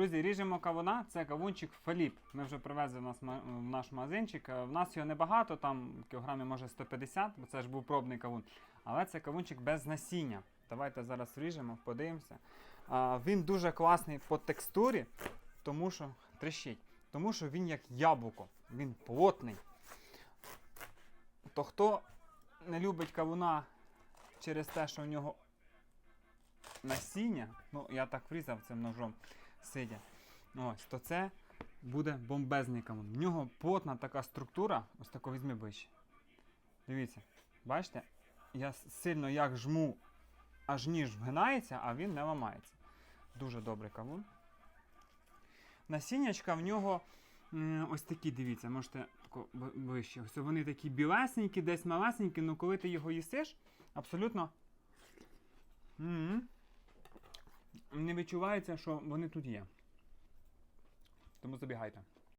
Друзі, ріжемо кавуна. Це кавунчик Феліп. Ми вже привезли в, нас, в наш магазинчик. Е, В нас його небагато, там кілограмів може 150, бо це ж був пробний кавун. Але це кавунчик без насіння. Давайте зараз ріжемо, подивимося. А, він дуже класний по текстурі, тому що трещить. Тому що він як яблуко, він плотний. То хто не любить кавуна через те, що в нього насіння, ну я так врізав цим ножом сидя. Ось, то це буде бомбезний кавун. В нього плотна така структура, ось тако візьми ближче. Дивіться, бачите, я сильно як жму, аж ніж вгинається, а він не ламається. Дуже добрий кавун. Насіннячка в нього ось такі, дивіться, можете ближче. Ось вони такі білесенькі, десь малесенькі, але коли ти його їсиш, абсолютно. М, Не відчувається, що вони тут є. Тому забігайте.